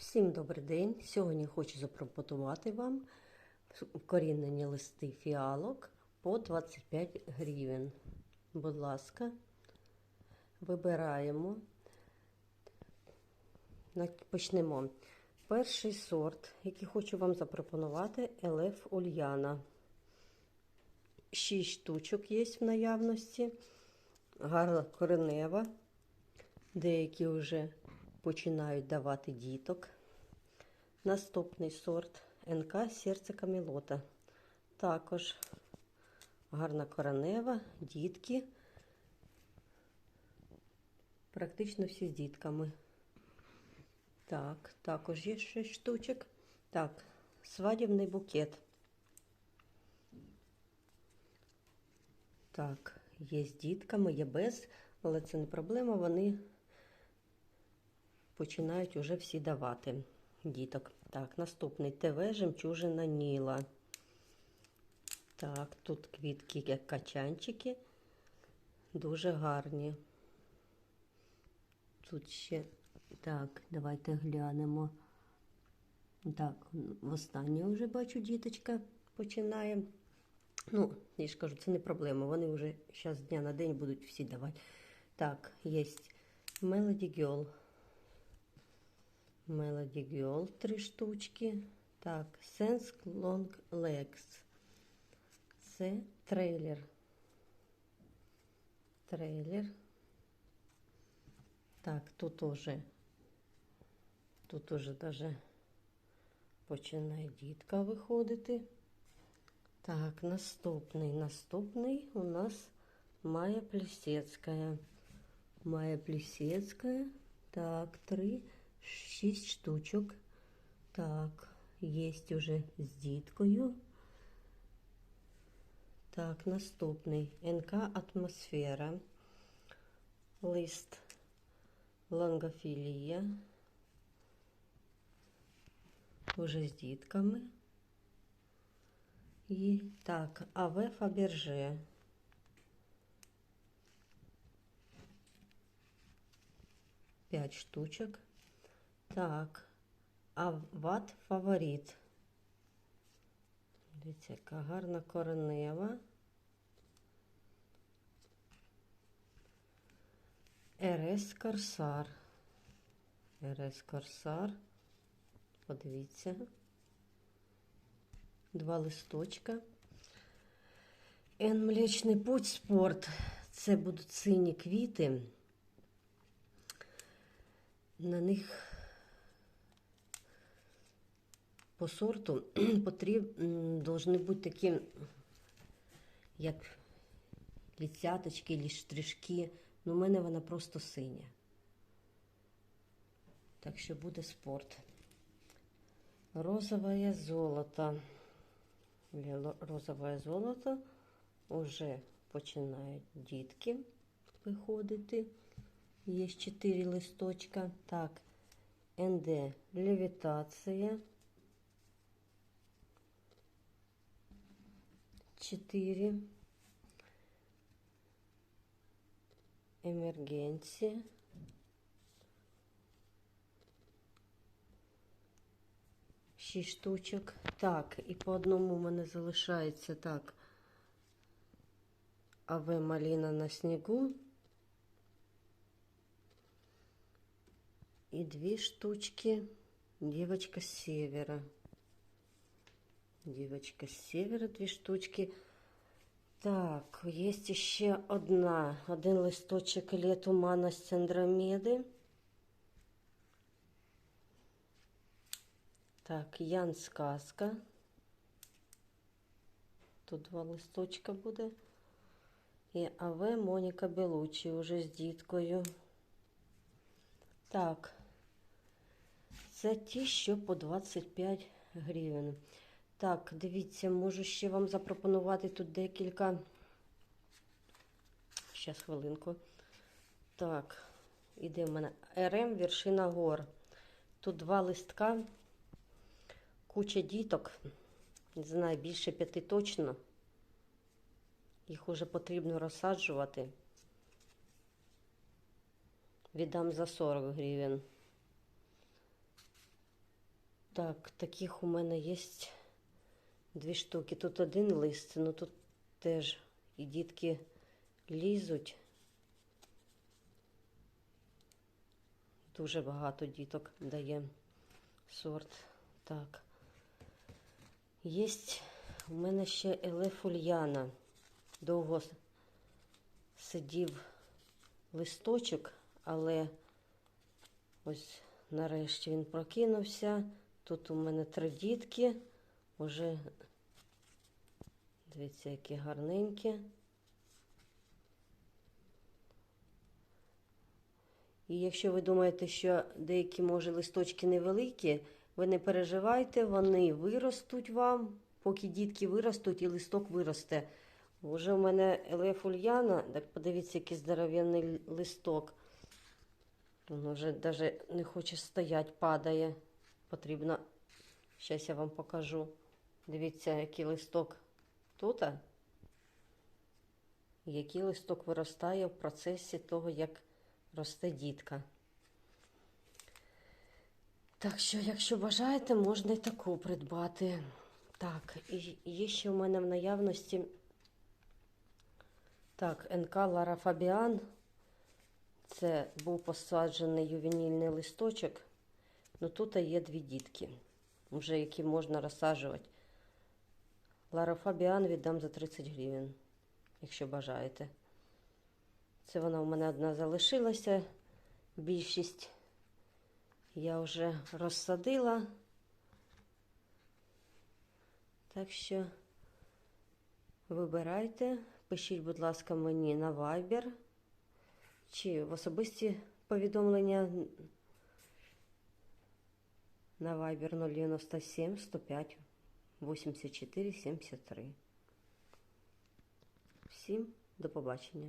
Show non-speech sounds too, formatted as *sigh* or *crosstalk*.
Всім добрий день! Сьогодні хочу запропонувати вам корінені листи фіалок по 25 гривень. Будь ласка, вибираємо. Почнемо. Перший сорт, який хочу вам запропонувати, Елеф Ульяна. 6 штучок є в наявності. Гарна коренева. Деякі вже починають давати діток. Наступний сорт НК серце камелота. Також гарна коренева, дітки. Практично всі з дітками. Так, також є 6 штучок. Так, свадібний букет. Так, є з дітками, є без, але це не проблема. Вони починають уже всі давати діток. Так, наступний ТВ жемчужина Ніла. Так, тут квітки як качанчики. Дуже гарні. Тут ще, так, давайте глянемо. Так, востаннє вже бачу, діточка починає. Ну, я ж кажу, це не проблема. Вони вже зараз дня на день будуть всі давати. Так, є Melody Girl. Melody Girl три штучки. Так, Sense Long Legs. Це трейлер. Трейлер. Так, тут уже, тут уже даже починає дітка виходити. Так, наступний. Наступний у нас Майя Плісецька. Майя Плісецька. Так, три, шість штучок. Так, є уже з діткою. Так, наступний. НК Атмосфера. Лист Лангофілія. Уже з дітками. І так, АВ Фаберже. П'ять штучок. Так, Ават Фаворит. Дивіться, яка гарна коренева. РС Корсар. РС Корсар. Подивіться. Два листочка. Н Млечний путь спорт. Це будуть сині квіти. На них по сорту *clears throat* потрібні должны бути такі, як ліцяточки, штришки. Ну, у мене вона просто синя. Так що буде спорт. Розовое золото. Или розовое золото уже починають дітки виходити. Є 4 листочка. Так, НД левітація. 4. Емергенція. Шість штучок. Так, і по одному в мене залишається так. АВ Маліна на снігу. І дві штучки. Девочка з севера. Девочка з севера, дві штучки. Так, є ще одна. Один листочок лет туманность Андромеди. Так, Ян Сказка. Тут два листочка буде. І АВ Моніка Белучі уже з діткою. Так, це ті, що по 25 гривень. Так, дивіться, можу ще вам запропонувати тут декілька. Щас хвилинку. Так, іде в мене РМ Вершина Гор. Тут два листка, куча діток. Не знаю, більше п'яти точно. Їх уже потрібно розсаджувати. Віддам за 40 гривень. Так, таких у мене є дві штуки. Тут один лист, ну тут теж і дітки лізуть. Дуже багато діток дає сорт. Так. Є у мене ще елефульяна. Довго сидів листочок, але ось нарешті він прокинувся. Тут у мене три дітки. Уже дивіться, які гарненькі. І якщо ви думаєте, що деякі, може, листочки невеликі, ви не переживайте, вони виростуть вам, поки дітки виростуть і листок виросте. Уже у мене елефульяна, так подивіться, який здоров'яний листок. Він вже навіть не хоче стояти, падає. Потрібно. Зараз я вам покажу. Дивіться, який листок тут. Який листок виростає в процесі того, як росте дітка. Так що, якщо бажаєте, можна і таку придбати. Так, і є ще в мене в наявності. Так, НК Лара Фабіан. Це був посаджений ювенільний листочок. Ну тут є дві дітки, вже які можна розсаджувати. Лара Фабіан віддам за 30 гривень, якщо бажаєте. Це вона у мене одна залишилася. Більшість я вже розсадила. Так що вибирайте, пишіть, будь ласка, мені на Viber чи в особисті повідомлення на Viber 097 105 84 73. Всім до побачення.